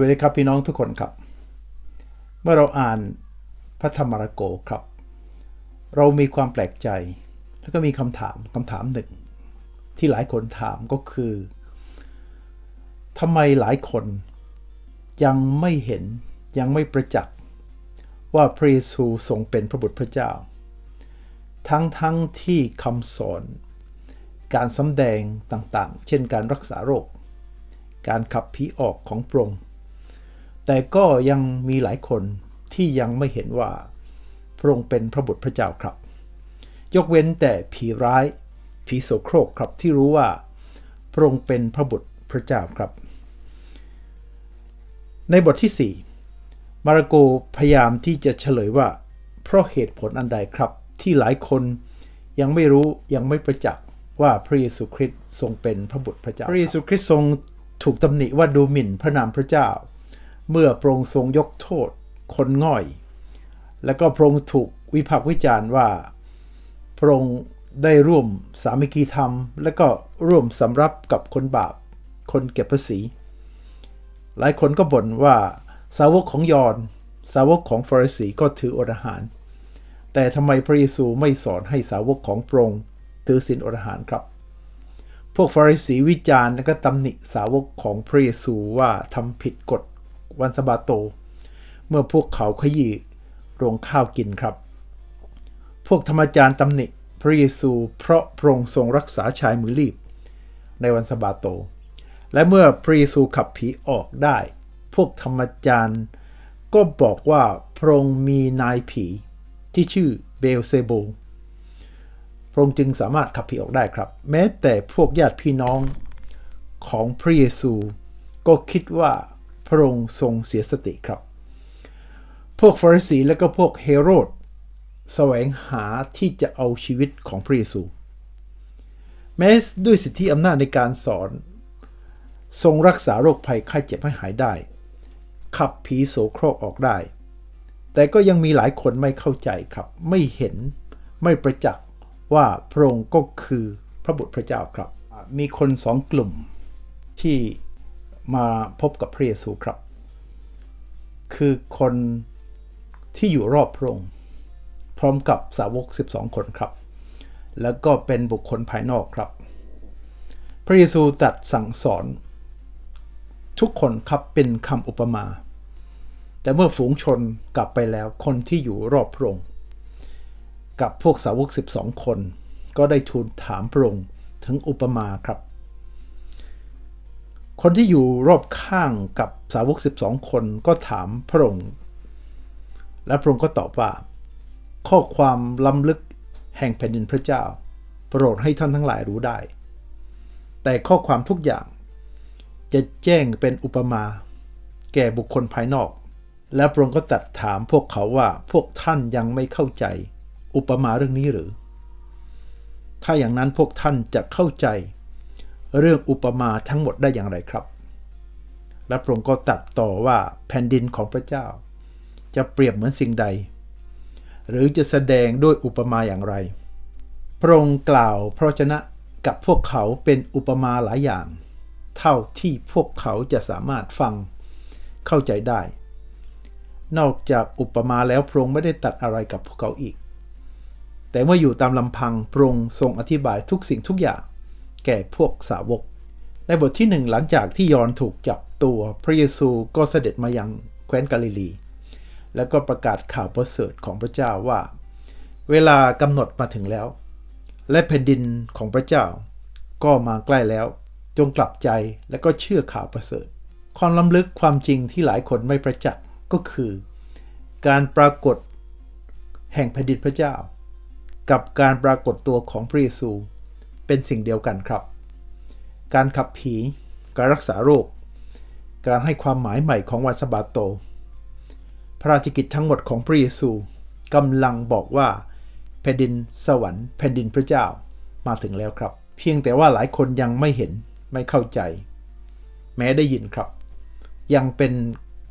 วัสดีครับพี่น้องทุกคนครับ เมื่อเราอ่านพระธรรมารโกครับ เรามีความแปลกใจ แล้วก็มีคำถามคำถามหนึ่ง ที่หลายคนถามก็คือทำไมหลายคนยังไม่เห็นยังไม่ประจักษ์ว่าพระเยซูทรงเป็นพระบุตรพระเจ้า ทั้งทั้งที่คำสอน การสำแดงต่างๆ เช่นการรักษาโรค การขับผีออกของพระองค์ แต่ก็ยังมีหลายคนที่ยังไม่เห็นว่าพระองค์เป็นพระบุตรพระเจ้าครับ ยกเว้นแต่ผีร้ายผีโสโครกครับที่รู้ว่าพระองค์เป็นพระบุตรพระเจ้าครับ ในบทที่ 4 มาระโกพยายามที่จะเฉลยว่า เพราะเหตุผลอันใดครับ ที่หลายคนยังไม่รู้ยังไม่ประจักษ์ว่าพระเยซูคริสต์ทรงเป็นพระบุตรพระเจ้า พระเยซูคริสต์ทรงถูกตำหนิว่าดูหมิ่นพระนามพระเจ้า เมื่อพระองค์ทรงยกโทษคนง่อย และก็พระองค์ถูกวิพากษ์วิจารณ์ว่า พระองค์ได้ร่วมสามิคีธรรม และก็ร่วมสำรับกับคนบาป คนเก็บภาษี หลายคนก็บ่นว่าสาวกของยอนสาวกของฟาริสีก็ถืออดอาหาร แต่ทำไมพระเยซูไม่สอนให้สาวกของพระองค์ถือศีลอดอาหารครับ พวกฟาริสีวิจารณ์และก็ตำหนิสาวกของพระเยซูว่าทำผิดกฎ วันสะบาโต เมื่อพวกเขาขยี้โรงข้าวกินครับ พวกธรรมจารย์ตำหนิพระเยซูเพราะพระองค์ทรงรักษาชายมือรีบ ในวันสะบาโต และเมื่อพระเยซูขับผีออกได้ พวกธรรมจารย์ก็บอกว่าพระองค์มีนายผีที่ชื่อเบลเซโบพระองค์จึงสามารถขับผีออกได้ครับ แม้แต่พวกญาติพี่น้องของพระเยซูก็คิดว่า พระองค์ทรงเสียสติครับ พวกฟาริสีและก็พวกเฮโรดแสวงหาที่จะเอาชีวิตของพระเยซู แม้ด้วยสิทธิอำนาจในการสอน ทรงรักษาโรคภัยไข้เจ็บให้หายได้ ขับผีโสโครกออกได้ แต่ก็ยังมีหลายคนไม่เข้าใจครับ ไม่เห็นไม่ประจักษ์ว่าพระองค์ก็คือพระบุตรพระเจ้าครับ มีคนสองกลุ่มที่ มาพบกับพระเยซูครับ คือคนที่อยู่รอบพระองค์พร้อมกับสาวก 12 คนครับ แล้วก็เป็นบุคคลภายนอกครับ พระเยซูตรัสสั่งสอน ทุกคนครับเป็นคำอุปมา แต่เมื่อฝูงชนกลับไปแล้วคนที่อยู่รอบพระองค์กับพวกสาวก 12 คน ก็ได้ทูลถามพระองค์ถึงอุปมาครับ คนที่อยู่รอบข้างกับสาวก 12 คนก็ถามพระองค์ และพระองค์ก็ตอบว่า ข้อความล้ำลึกแห่งแผ่นดินพระเจ้า โปรดให้ท่านทั้งหลายรู้ได้ แต่ข้อความทุกอย่าง จะแจ้งเป็นอุปมา แก่บุคคลภายนอก และพระองค์ก็ตรัสถามพวกเขาว่าพวกท่านยังไม่เข้าใจ อุปมาเรื่องนี้หรือ ถ้าอย่างนั้นพวกท่านจะเข้าใจ เรื่องอุปมาทั้งหมดได้อย่างไรครับ และพระองค์ก็ตัดต่อว่าแผ่นดินของพระเจ้า จะเปรียบเหมือนสิ่งใด หรือจะแสดงด้วยอุปมาอย่างไร พระองค์กล่าวพระชนะกับพวกเขาเป็นอุปมาหลายอย่าง เท่าที่พวกเขาจะสามารถฟังเข้าใจได้ นอกจากอุปมาแล้วพระองค์ไม่ได้ตัดอะไรกับพวกเขาอีก แต่เมื่ออยู่ตามลำพังพระองค์ทรงอธิบายทุกสิ่งทุกอย่าง แก่พวกสาวก ในบทที่หนึ่งหลังจากที่ยอนถูกจับตัวพระเยซูก็เสด็จมายังแคว้นกาลิลี แล้วก็ประกาศข่าวประเสริฐของพระเจ้าว่า เวลากำหนดมาถึงแล้ว และแผ่นดินของพระเจ้า ก็มาใกล้แล้ว จงกลับใจและก็เชื่อข่าวประเสริฐ ความล้ำลึกความจริงที่หลายคนไม่ประจักษ์ก็คือ การปรากฏแห่งแผ่นดินพระเจ้า กับการปรากฏตัวของพระเยซู เป็นสิ่งเดียวกันครับ การขับผีการรักษาโรค การให้ความหมายใหม่ของวันสบาโต พระราชกิจทั้งหมดของพระเยซูกำลังบอกว่าแผ่นดินสวรรค์แผ่นดินพระเจ้ามาถึงแล้วครับ เพียงแต่ว่าหลายคนยังไม่เห็นไม่เข้าใจ แม้ได้ยินครับ ยังเป็น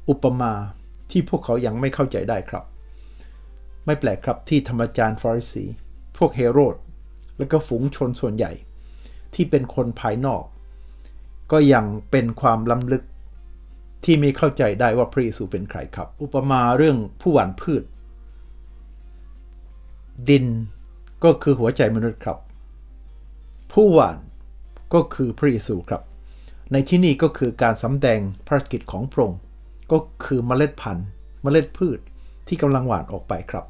อุปมาที่พวกเขายังไม่เข้าใจได้ครับ ไม่แปลกครับที่ธรรมจารย์ฟาริสี พวกเฮโรด และก็ฝูงชนส่วนใหญ่ ที่เป็นคนภายนอก ก็ยังเป็นความล้ำลึกที่ไม่เข้าใจได้ว่าพระเยซูเป็นใครครับ อุปมาเรื่องผู้หว่านพืช ดินก็คือหัวใจมนุษย์ครับ ผู้หว่านก็คือพระเยซูครับ ในที่นี้ก็คือการสำแดงภารกิจของพระองค์ก็คือเมล็ดพันธุ์ เมล็ดพืชที่กำลังหว่านออกไปครับ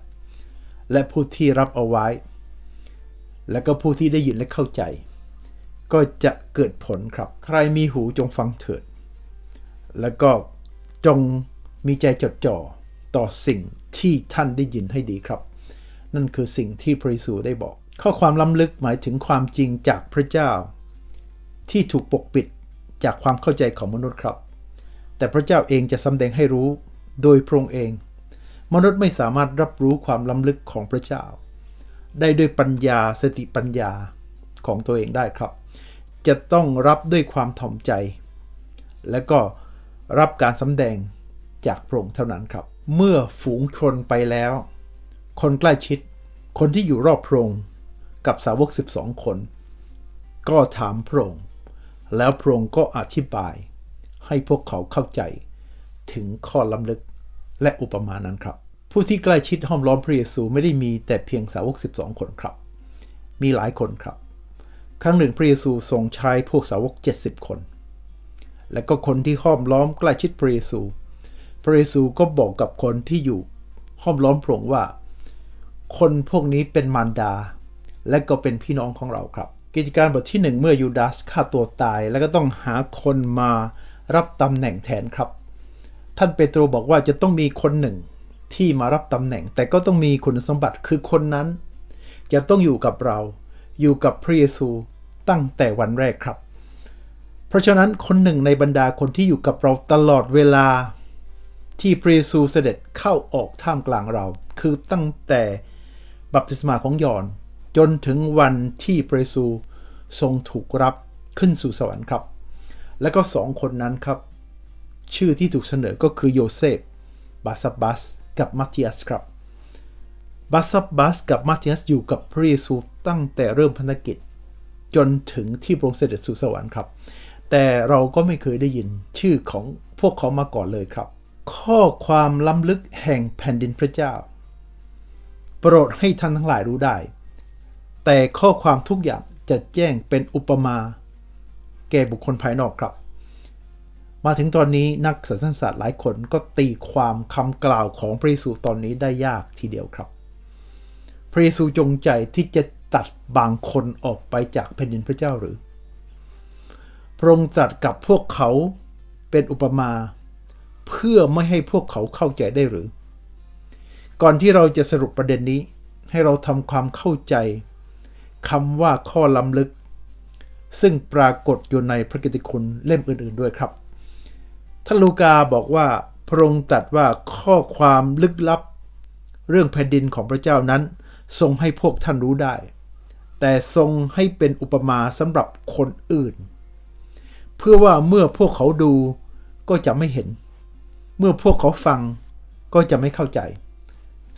และผู้ที่รับเอาไว้ และก็ผู้ที่ได้ยินและเข้าใจ ก็จะเกิดผลครับ ใครมีหูจงฟังเถิด แล้วก็จงมีใจจดจ่อต่อสิ่งที่ท่านได้ยินให้ดีครับ นั่นคือสิ่งที่พระเยซูได้บอก ข้อความล้ำลึกหมายถึงความจริงจากพระเจ้า ที่ถูกปกปิดจากความเข้าใจของมนุษย์ครับ แต่พระเจ้าเองจะสำแดงให้รู้โดยพระองค์เอง มนุษย์ไม่สามารถรับรู้ความล้ำลึกของพระเจ้า ได้ด้วยปัญญาสติปัญญาของตัวเองได้ครับ จะต้องรับด้วยความถ่อมใจ และก็รับการสำแดงจากพระองค์เท่านั้นครับ เมื่อฝูงชนไปแล้ว คนใกล้ชิด คนที่อยู่รอบพระองค์กับสาวก 12 คน ก็ถามพระองค์แล้วพระองค์ก็อธิบาย ให้พวกเขาเข้าใจ ถึงข้อล้ำลึกและอุปมานั้นครับ ผู้ที่ใกล้ชิดห้อมล้อมพระเยซูไม่ได้มีแต่เพียงสาวก 12 คนครับ มีหลายคนครับ ครั้งหนึ่งพระเยซูทรงใช้พวกสาวก 70 คน และก็คนที่ห้อมล้อมใกล้ชิดพระเยซู พระเยซูก็บอกกับคนที่อยู่ห้อมล้อมพระองค์ว่า คนพวกนี้เป็นมารดา และก็เป็นพี่น้องของเราครับ กิจการบทที่หนึ่งเมื่อยูดาสฆ่าตัวตาย แล้วก็ต้องหาคนมารับตำแหน่งแทนครับ ท่านเปโตรบอกว่าจะต้องมีคนหนึ่ง ที่มารับตำแหน่ง แต่ก็ต้องมีคุณสมบัติคือคนนั้นจะต้องอยู่กับเรา อยู่กับพระเยซูตั้งแต่วันแรกครับ เพราะฉะนั้นคนหนึ่งในบรรดาคนที่อยู่กับเราตลอดเวลาที่พระเยซูเสด็จเข้าออกท่ามกลางเรา คือตั้งแต่บัพติศมาของยอนจนถึงวันที่พระเยซูทรงถูกรับขึ้นสู่สวรรค์ครับ และก็สองคนนั้นครับ ชื่อที่ถูกเสนอก็คือโยเซฟบาซับบัส กับมัตติยัสครับบาซับบัสกับมัตติยัสอยู่กับพระเยซูตั้งแต่เริ่มพันธกิจ จนถึงที่พระองค์เสด็จสู่สวรรค์ครับ แต่เราก็ไม่เคยได้ยินชื่อของพวกเขามาก่อนเลยครับ ข้อความล้ำลึกแห่งแผ่นดินพระเจ้า โปรดให้ท่านทั้งหลายรู้ได้ แต่ข้อความทุกอย่างจะแจ้งเป็นอุปมา แก่บุคคลภายนอกครับ มาถึงตอนนี้นักสังศาสตร์หลายคนก็ตีความคำกล่าวของพระเยซูตอนนี้ได้ยากทีเดียวครับ พระเยซูจงใจที่จะตัดบางคนออกไปจากแผ่นดินพระเจ้าหรือ พระองค์ตรัสกับพวกเขาเป็นอุปมา เพื่อไม่ให้พวกเขาเข้าใจได้หรือ ก่อนที่เราจะสรุปประเด็นนี้ให้เราทำความเข้าใจคำว่าข้อล้ำลึก ซึ่งปรากฏอยู่ในพระกิตติคุณเล่มอื่น ๆ ด้วยครับ ท่านลูกาบอกว่าพระองค์ตรัสว่าข้อความลึกลับ เรื่องแผ่นดินของพระเจ้านั้น ทรงให้พวกท่านรู้ได้ แต่ทรงให้เป็นอุปมาสำหรับคนอื่น เพื่อว่าเมื่อพวกเขาดูก็จะไม่เห็น เมื่อพวกเขาฟังก็จะไม่เข้าใจ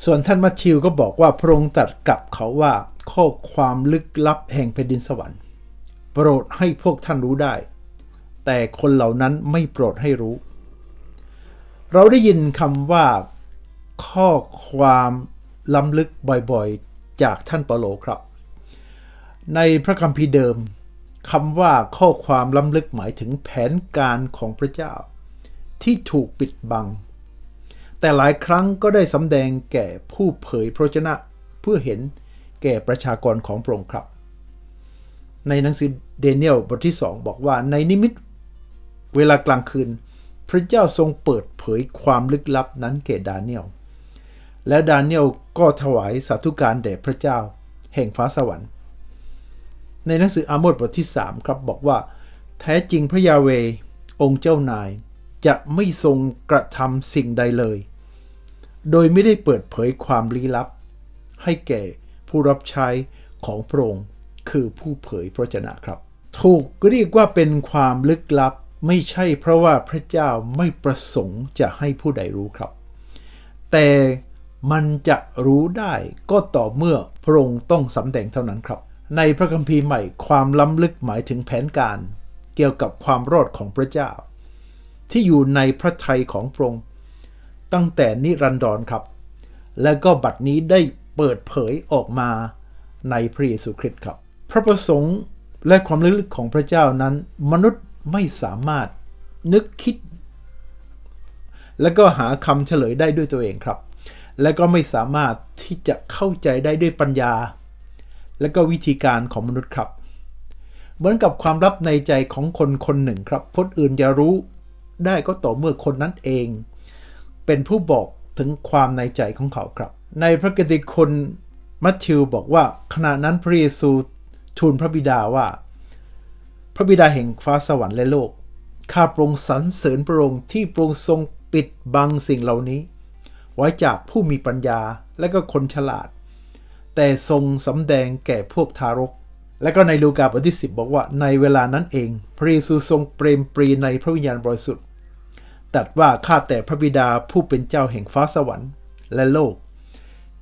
ส่วนท่านมัทธิวก็บอกว่าพระองค์ตรัสกับเขาว่าข้อความลึกลับแห่งแผ่นดินสวรรค์ โปรดให้พวกท่านรู้ได้ แต่คนเหล่านั้นไม่โปรดให้รู้ เราได้ยินคำว่าข้อความล้ำลึกบ่อยๆ จากท่านเปาโลครับ ในพระคัมภีร์เดิมคำว่าข้อความล้ำลึกหมายถึงแผนการของพระเจ้า ที่ถูกปิดบัง แต่หลายครั้งก็ได้สำแดงแก่ผู้เผยพระชนะเพื่อเห็นแก่ประชากรของพระองค์ครับ ในหนังสือเดเนียลบทที่ 2 บอกว่าในนิมิต เวลากลางคืน พระเจ้าทรงเปิดเผยความลึกลับนั้นแก่ดาเนียล และดาเนียลก็ถวายสาธุการแด่พระเจ้า แห่งฟ้าสวรรค์ ในหนังสืออาโมสบทที่ 3 ครับบอกว่า แท้จริงพระยาเวองค์เจ้านายจะไม่ทรงกระทำสิ่งใดเลย โดยไม่ได้เปิดเผยความลี้ลับ ให้แก่ผู้รับใช้ของพระองค์คือผู้เผยพระชนะครับ ถูกเรียกว่าเป็นความลึกลับ ไม่ใช่เพราะว่าพระเจ้าไม่ประสงค์จะให้ผู้ใดรู้ครับ แต่มันจะรู้ได้ก็ต่อเมื่อพระองค์ต้องสำแดงเท่านั้นครับ ในพระคัมภีร์ใหม่ความล้ำลึกหมายถึงแผนการ เกี่ยวกับความรอดของพระเจ้า ที่อยู่ในพระทัยของพระองค์ตั้งแต่นิรันดรครับ และก็บัดนี้ได้เปิดเผยออกมาในพระเยซูคริสต์ครับ พระประสงค์และความลึกของพระเจ้านั้น มนุษย์ ไม่สามารถนึกคิด และก็หาคำเฉลยได้ด้วยตัวเองครับ และก็ไม่สามารถที่จะเข้าใจได้ด้วยปัญญา และก็วิธีการของมนุษย์ครับ เหมือนกับความลับในใจของคนคนหนึ่งครับคนอื่นจะรู้ได้ก็ต่อเมื่อคนนั้นเอง เป็นผู้บอกถึงความในใจของเขาครับ ในพระกิติคุณมัทธิวบอกว่าขณะนั้นพระเยซูทูลพระบิดาว่า ระบิดาแห่งฟ้าสวรรค์และโลก ข้าพระองค์สรรเสริญพระองค์ที่พระองค์ทรงปิดบังสิ่งเหล่านี้ ไว้จากผู้มีปัญญาและก็คนฉลาด แต่ทรงสำแดงแก่พวกทารก และก็ในลูกาบทที่ 10 บอกว่าในเวลานั้นเอง พระเยซูทรงเปรมปรีในพระวิญญาณบริสุทธิ์ตัดว่าข้าแต่พระบิดาผู้เป็นเจ้าแห่งฟ้าสวรรค์และโลก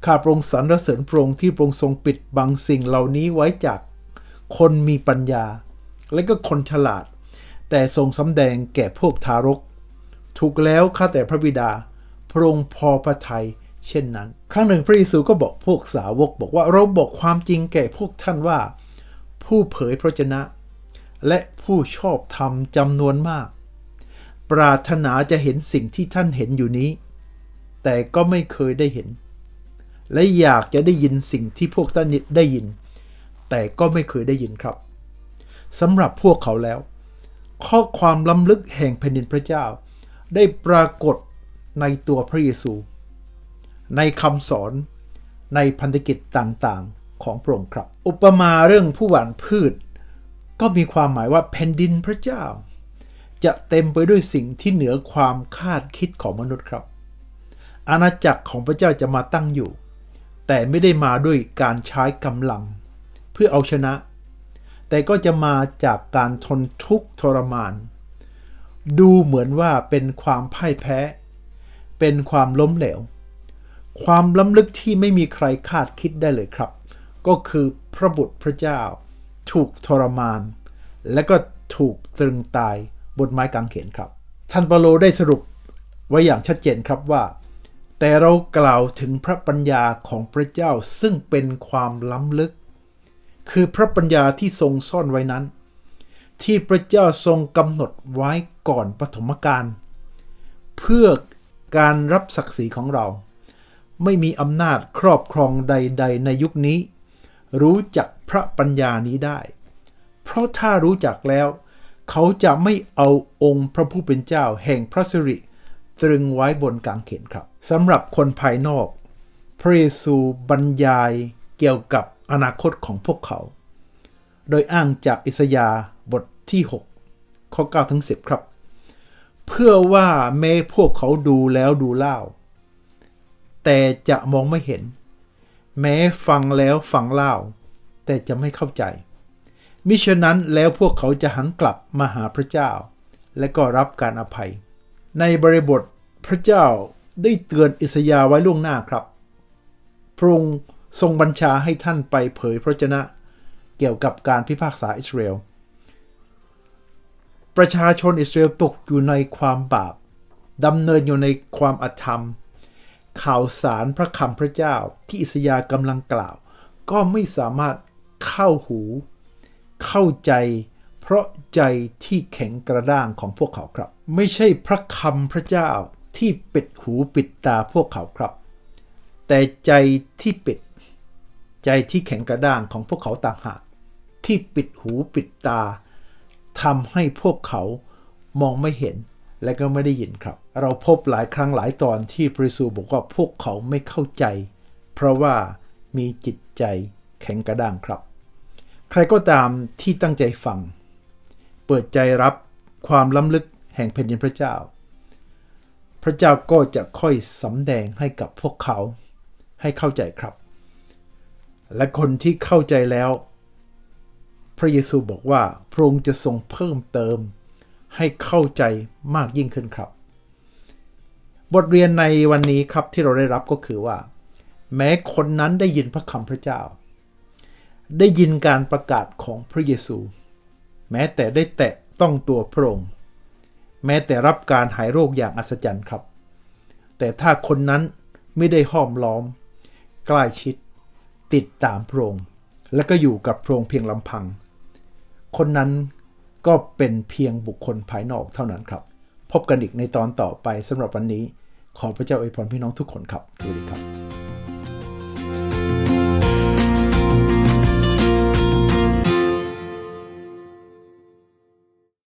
ข้าพระองค์สรรเสริญพระองค์ที่พระองค์ทรงปิดบังสิ่งเหล่านี้ไว้จากคนมีปัญญา และก็คนฉลาด แต่ทรงสำแดงแก่พวกทารก ถูกแล้วข้าแต่พระบิดา พระองค์พอพระทัยเช่นนั้น ครั้งหนึ่งพระเยซูก็บอกพวกสาวกบอกว่าเราบอกความจริงแก่พวกท่านว่า ผู้เผยพระชนะ และผู้ชอบธรรมจำนวนมาก ปรารถนาจะเห็นสิ่งที่ท่านเห็นอยู่นี้ แต่ก็ไม่เคยได้เห็น และอยากจะได้ยินสิ่งที่พวกท่านได้ยิน แต่ก็ไม่เคยได้ยินครับ สำหรับพวกเขาแล้ว ข้อความล้ำลึกแห่งแผ่นดินพระเจ้า ได้ปรากฏในตัวพระเยซู ในคำสอนในพันธกิจต่างๆของพระองค์ครับ อุปมาเรื่องผู้หว่านพืช ก็มีความหมายว่าแผ่นดินพระเจ้า จะเต็มไปด้วยสิ่งที่เหนือความคาดคิดของมนุษย์ครับ อาณาจักรของพระเจ้าจะมาตั้งอยู่ แต่ไม่ได้มาด้วยการใช้กำลัง เพื่อเอาชนะ แต่ก็จะมาจากการทนทุกข์ทรมาน ดูเหมือนว่าเป็นความพ่ายแพ้ เป็นความล้มเหลว ความล้ำลึกที่ไม่มีใครคาดคิดได้เลยครับ ก็คือพระบุตรพระเจ้า ถูกทรมาน และก็ถูกตรึงตายบนไม้กางเขนครับท่านเปโลได้สรุปไว้อย่างชัดเจนครับว่า แต่เรากล่าวถึงพระปัญญาของพระเจ้าซึ่งเป็นความล้ำลึก คือพระปัญญาที่ทรงซ่อนไว้นั้น ที่พระเจ้าทรงกำหนดไว้ก่อนปฐมกาลเพื่อการรับศักดิ์ศรีของเรา ไม่มีอำนาจครอบครองใด ๆ ในยุคนี้ รู้จักพระปัญญานี้ได้ เพราะถ้ารู้จักแล้ว เขาจะไม่เอาองค์พระผู้เป็นเจ้าแห่งพระสิริตรึงไว้บนกางเขนครับสำหรับคนภายนอก พระเยซูบรรยายเกี่ยวกับ อนาคตของพวกเขา โดยอ้างจากอิสยาบทที่ 6 ข้อ 9 ถึง 10 ครับ เพื่อว่าแม้พวกเขาดูแล้วดูเล่า แต่จะมองไม่เห็น แม้ฟังแล้วฟังเล่า แต่จะไม่เข้าใจ มิฉะนั้นแล้วพวกเขาจะหันกลับมาหาพระเจ้า และก็รับการอภัย ในบริบทพระเจ้าได้เตือนอิสยาไว้ล่วงหน้าครับ พระองค์ ทรงบัญชาให้ท่านไปเผยพระชนะ เกี่ยวกับการพิพากษาอิสราเอล ประชาชนอิสราเอลตกอยู่ในความบาปดำเนินอยู่ในความอธรรม ข่าวสารพระคำพระเจ้าที่อิสยากำลังกล่าว ก็ไม่สามารถเข้าหู เข้าใจ เพราะใจที่แข็งกระด้างของพวกเขาครับ ไม่ใช่พระคำพระเจ้าที่ปิดหูปิดตาพวกเขาครับ แต่ใจที่ปิด ใจที่แข็งกระด้างของพวกเขาต่างหากที่ปิดหูปิดตาทำให้พวกเขามองไม่เห็นและก็ไม่ได้ยินครับ เราพบหลายครั้งหลายตอนที่พระเยซูบอกว่าพวกเขาไม่เข้าใจ เพราะว่ามีจิตใจแข็งกระด้างครับ ใครก็ตามที่ตั้งใจฟัง เปิดใจรับความล้ำลึกแห่งแผ่นดินพระเจ้า พระเจ้าก็จะค่อยสำแดงให้กับพวกเขาให้เข้าใจครับ และคนที่เข้าใจแล้ว พระเยซูบอกว่าพระองค์จะทรงเพิ่มเติม ให้เข้าใจมากยิ่งขึ้นครับ บทเรียนในวันนี้ครับที่เราได้รับก็คือว่า แม้คนนั้นได้ยินพระคำพระเจ้า ได้ยินการประกาศของพระเยซู แม้แต่ได้แตะต้องตัวพระองค์แม้แต่รับการหายโรคอย่างอัศจรรย์ครับ แต่ถ้าคนนั้นไม่ได้ห้อมล้อม ใกล้ชิด ติดตามพระองค์และก็อยู่กับพระองค์เพียงลำพัง คนนั้นก็เป็นเพียงบุคคลภายนอกเท่านั้นครับ พบกันอีกในตอนต่อไปสำหรับวันนี้ ขอพระเจ้าอวยพรพี่น้องทุกคนครับสวัสดีครับ